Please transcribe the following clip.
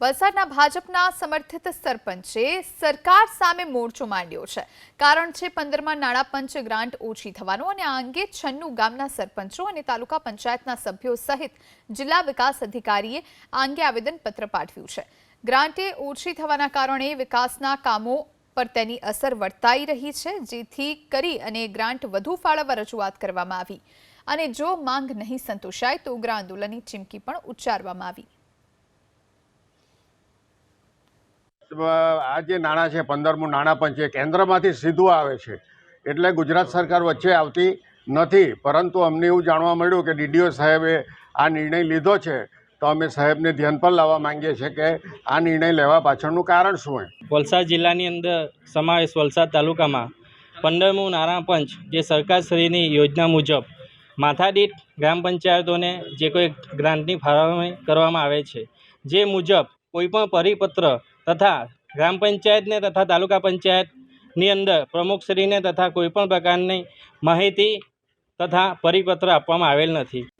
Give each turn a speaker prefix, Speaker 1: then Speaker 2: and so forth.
Speaker 1: વલસાડના ભાજપના સમર્થિત સરપંચે સરકાર સામે મોરચો માંડ્યો છે. કારણ છે, પંદરમાં નાણાં પંચ ગ્રાન્ટ ઓછી થવાનું અને આ અંગે છન્નું ગામના સરપંચો અને તાલુકા પંચાયતના સભ્યો સહિત જિલ્લા વિકાસ અધિકારીએ આ અંગે આવેદનપત્ર પાઠવ્યું છે. ગ્રાન્ટે ઓછી થવાના કારણે વિકાસના કામો પર તેની અસર વર્તાઈ રહી છે, જેથી કરી અને ગ્રાન્ટ વધુ ફાળવવા રજૂઆત કરવામાં આવી. અને જો માંગ નહીં સંતોષાય, તો ઉગ્ર આંદોલનની ચીમકી પણ ઉચ્ચારવામાં આવી.
Speaker 2: આ જે નાણાં છે, પંદરમું નાણાં પણ એ કેન્દ્રમાંથી સીધું આવે છે. એટલે ગુજરાત સરકાર વચ્ચે આવતી નથી, પરંતુ અમને એવું જાણવા મળ્યું કે ડીડીઓ સાહેબે આ નિર્ણય લીધો છે, તો અમે સાહેબને ધ્યાન પર લાવવા માંગીએ છીએ કે આ નિર્ણય લેવા પાછળનું કારણ શું છે
Speaker 3: વલસાડ જિલ્લાની અંદર સમાવેશ વલસાડ તાલુકામાં પંદરમું નાણાં પંચ જે સરકારશ્રીની યોજના મુજબ માથાદીઠ ગ્રામ પંચાયતોને જે કોઈ ગ્રાન્ટની ફાળવણી કરવામાં આવે છે, જે મુજબ કોઈપણ પરિપત્ર તથા ગ્રામ પંચાયતને તથા તાલુકા પંચાયતની અંદર પ્રમુખશ્રીને તથા કોઈપણ પ્રકારની માહિતી તથા પરિપત્ર આપવામાં આવેલ નથી.